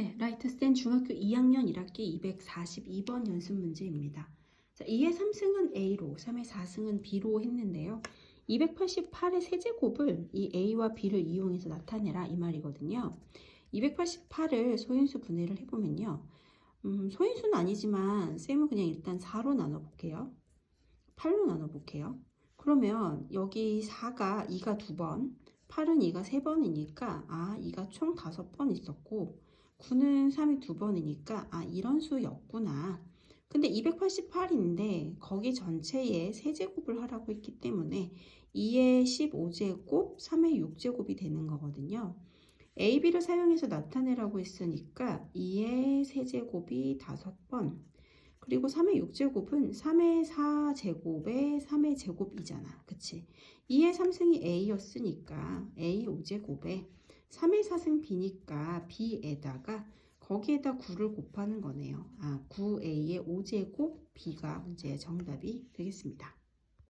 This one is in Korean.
네, 라이트스텐 중학교 2학년 1학기 242번 연습 문제입니다. 자, 2의 3승은 A로, 3의 4승은 B로 했는데요. 288의 세제곱을 이 A와 B를 이용해서 나타내라 이 말이거든요. 288을 소인수 분해를 해보면요. 음, 소인수는 아니지만 쌤은 그냥 일단 4로 나눠볼게요. 8로 나눠볼게요. 그러면 여기 4가 2가 2번, 8은 2가 3번이니까 아 2가 총 5번 있었고 9는 3이 2번이니까 아 이런 수였구나. 근데 288인데 거기 전체에 세제곱을 하라고 했기 때문에 2의 15제곱, 3의 6제곱이 되는 거거든요. A, B를 사용해서 나타내라고 했으니까 2의 세제곱이 5번 그리고 3의 6제곱은 3의 4제곱에 3의 제곱이잖아. 그치? 2의 3승이 A였으니까 A 5제곱에 3의 4승 B니까 B에다가 거기에다 9를 곱하는 거네요. 아, 9A의 5제곱 B가 문제의 정답이 되겠습니다.